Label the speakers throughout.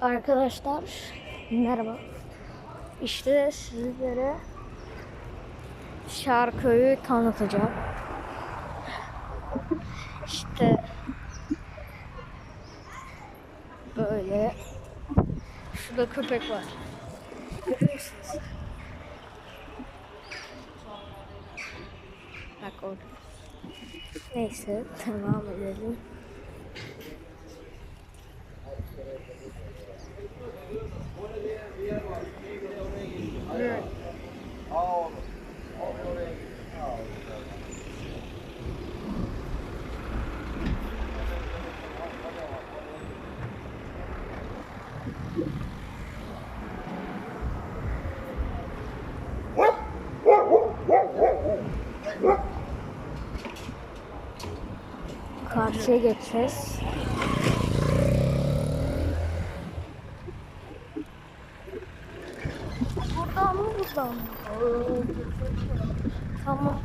Speaker 1: Arkadaşlar merhaba. İşte sizlere şarkıyı tanıtacağım. İşte böyle. Şurada köpek var. Görüyor musunuz? Bak orada. Neyse devam edelim. Karşıya geçeceğiz. Buradan mı buradan mı? Tamam.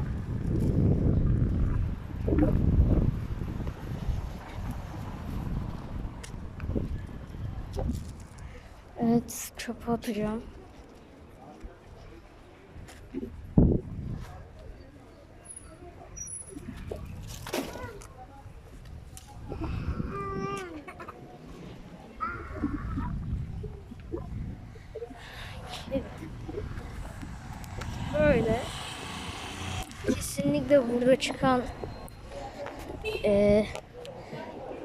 Speaker 1: Evet, çöpe atacağım. Böyle. Kesinlikle burada çıkan eee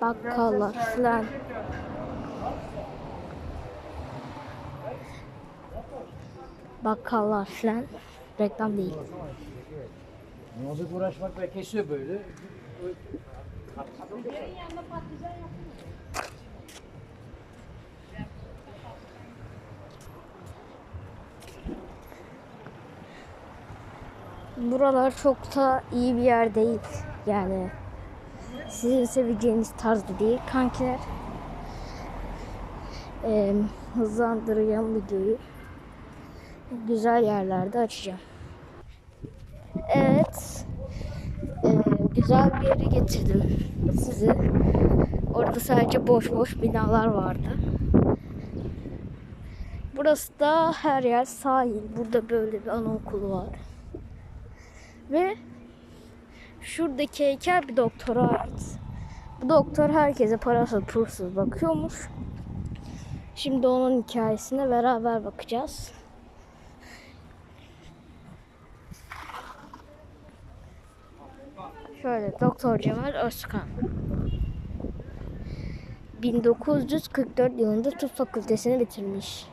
Speaker 1: bakkallar falan. Bakkallar falan reklam değil.
Speaker 2: Yazık uğraşmak ve kesiyor böyle.
Speaker 1: Buralar çok da iyi bir yer değil. Yani sizin seveceğiniz tarzda değil. Kankiler eee hızlandıracağım videoyu. Güzel yerlerde açacağım. Evet. eee, güzel bir yere getirdim sizi. Orada sadece boş boş binalar vardı. Burası da her yer sahil. Burada böyle bir anaokulu var. Ve şuradaki heykel bir doktora ait. Bu doktor herkese parasız pulsuz bakıyormuş. Şimdi onun hikayesine beraber bakacağız. Şöyle Doktor Cemal Özkan. 1944 yılında tıp fakültesini bitirmiş.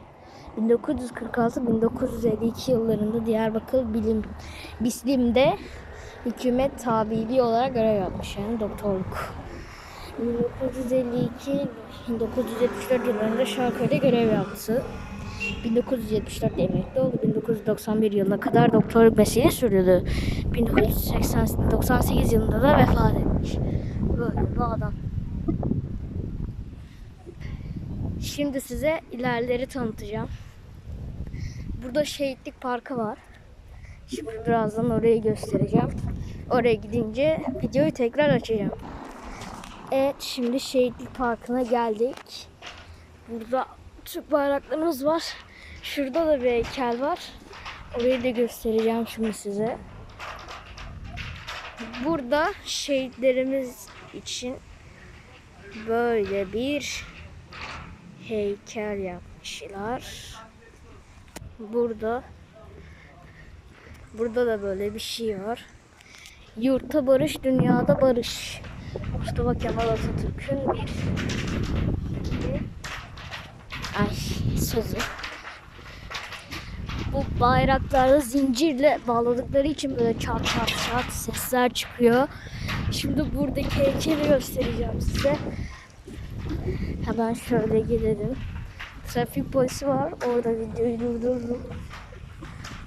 Speaker 1: 1946-1952 yıllarında Diyarbakır Bilim Bislim'de hükümet tabiri olarak görev yapmış yani doktorluk. 1952-1974 yıllarında Şarköy'de görev yaptı. 1974 emekli oldu. 1991 yılına kadar doktorluk mesleğini sürdürdü. 1998 yılında da vefat etmiş. Böyle bir adam. Şimdi size ilerleri tanıtacağım. Burada şehitlik parkı var. Şimdi birazdan orayı göstereceğim. Oraya gidince videoyu tekrar açacağım. Evet şimdi şehitlik parkına geldik. Burada Türk bayraklarımız var. Şurada da bir heykel var. Orayı da göstereceğim şimdi size. Burada şehitlerimiz için böyle bir heykel yapmışlar. Burada burada da böyle bir şey var. Yurtta barış, dünyada barış. Mustafa Kemal Atatürk'ün bir bir- ay sözü. Bu bayrakları zincirle bağladıkları için böyle çat çat çat sesler çıkıyor. Şimdi buradaki heykeli göstereceğim size. Hemen şöyle gidelim. Trafik polisi var. Orada videoyu durdurdum.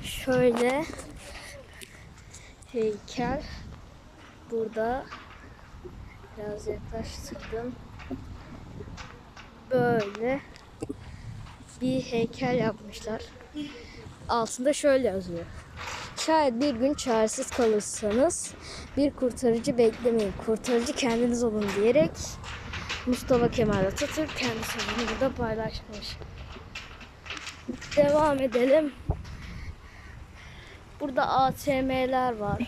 Speaker 1: Şöyle heykel burada biraz yaklaştırdım. Böyle bir heykel yapmışlar. Altında şöyle yazıyor. Şayet bir gün çaresiz kalırsanız bir kurtarıcı beklemeyin. Kurtarıcı kendiniz olun diyerek Mustafa Kemal Atatürk kendi sözünü burada paylaşmış. Devam edelim. Burada ATM'ler var.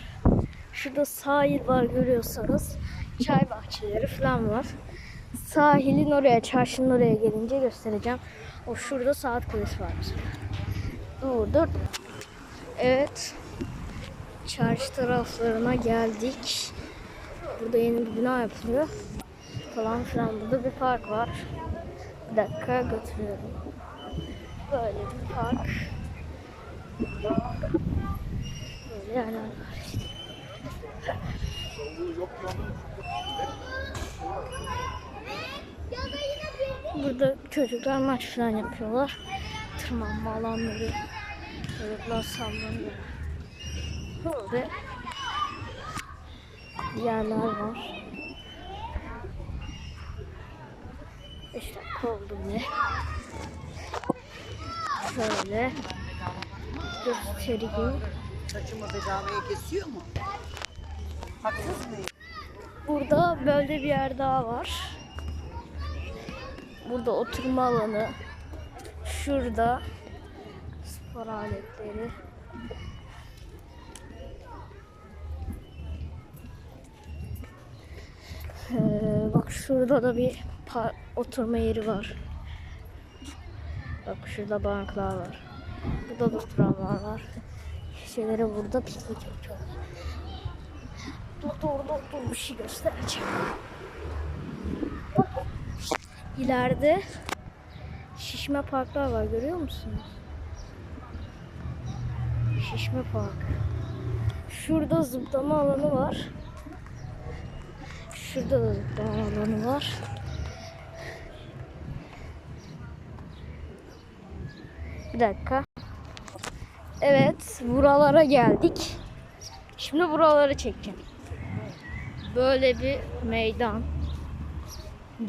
Speaker 1: Şurada sahil var görüyorsanız. Çay bahçeleri falan var. Sahilin oraya, çarşının oraya gelince göstereceğim. O şurada saat kulesi var. Dur dur. Evet. Çarşı taraflarına geldik. Burada yeni bir bina yapılıyor. Falan filan. Burada bir park var. Bir dakika götürüyorum. Böyle bir park. Böyle yerler var işte. Burada çocuklar maç falan yapıyorlar. Tırmanma alanları. Çocuklar sallanıyor. Böyle yerler var. İşte oldu bile. Şöyle göstereyim.
Speaker 3: Saçımı bedavaya kesiyor mu? Haksız mıyım?
Speaker 1: Burada böyle bir yer daha var. Burada oturma alanı. Şurada spor aletleri. Ee, bak şurada da bir pa- oturma yeri var. Bak şurada banklar var. Burada da oturanlar var. Şeylere burada piknik yapıyorlar. Dur dur dur dur bir şey göstereceğim. İleride şişme parklar var görüyor musunuz? Şişme park. Şurada zıplama alanı var. Şurada da zıplama alanı var. Bir dakika. Evet, buralara geldik. Şimdi buraları çekeceğim. Böyle bir meydan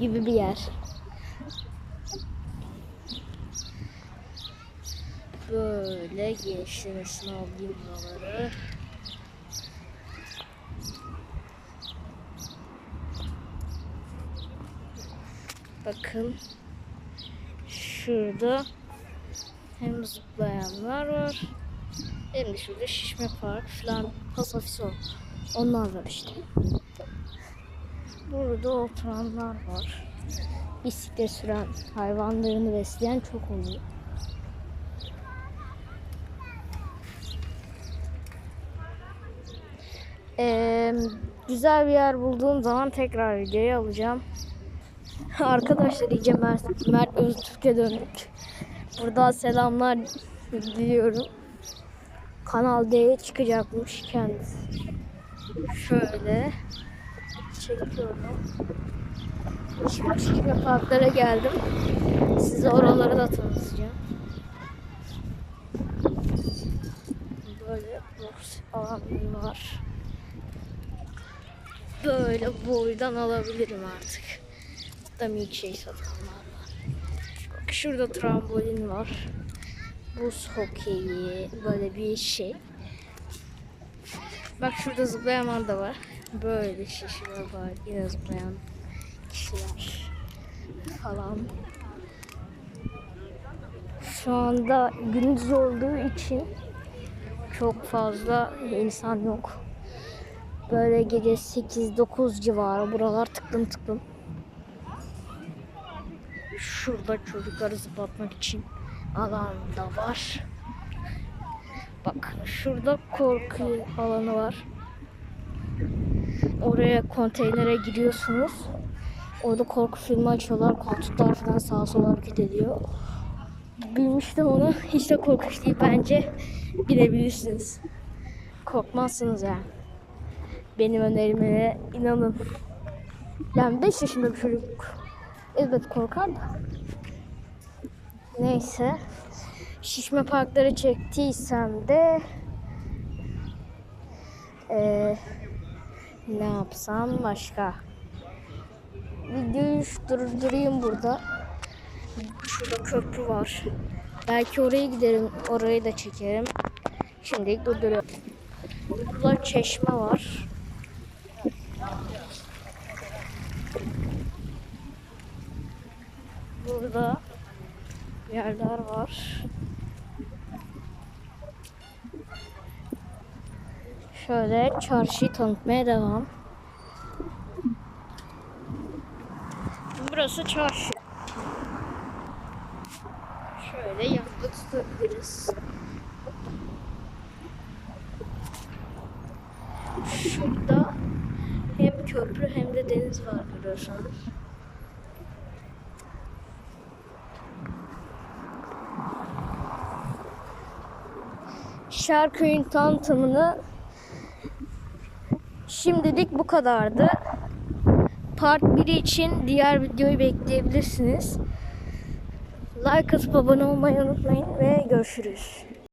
Speaker 1: gibi bir yer. Böyle genişlemesini alayım buraları. Bakın şurada hem zıplayanlar var hem de şurada şişme park falan pasafisi var. Onlar var işte. Burada oturanlar var. Bisiklet süren, hayvanlarını besleyen çok oluyor. Ee, güzel bir yer bulduğum zaman tekrar videoyu alacağım. Arkadaşlar iyice Mert, Mert Öztürk'e döndük. Burada selamlar diliyorum. Kanal D'ye çıkacakmış kendisi. Şöyle çekiyorum. Şimdi Şişme Parklara geldim. Size oraları da tanıtacağım. Böyle boks alanları var. Böyle boydan alabilirim artık. Hatta milkshake satanlar. Bak şurada trambolin var. Buz hokeyi böyle bir şey. Bak şurada zıplayan da var. Böyle şişeler var. Yine zıplayan kişiler falan. Şu anda gündüz olduğu için çok fazla insan yok. Böyle gece 8-9 civarı buralar tıklım tıklım. Şurada çocukları zıplatmak için alan da var. Bak şurada korku alanı var. Oraya konteynere giriyorsunuz. Orada korku filmi açıyorlar. Koltuklar falan sağa sola hareket ediyor. Bilmiştim onu. Hiç de korkunç değil bence. Bilebilirsiniz. Korkmazsınız yani. Benim önerime inanın. Yani 5 yaşında bir çocuk elbet korkar da. Neyse. Şişme parkları çektiysem de eee, ne yapsam başka? Videoyu durdurayım burada. Şurada köprü var. Belki oraya giderim. Orayı da çekerim. Şimdilik durduruyorum. Burada çeşme var. Burada yerler var. Şöyle çarşıyı tanıtmaya devam. Burası çarşı. Şöyle yanında tutabiliriz. Şurada hem köprü hem de deniz var görüyorsunuz. Şarköy'ün tanıtımını şimdilik bu kadardı. Part 1 için diğer videoyu bekleyebilirsiniz. Like atıp abone olmayı unutmayın ve görüşürüz.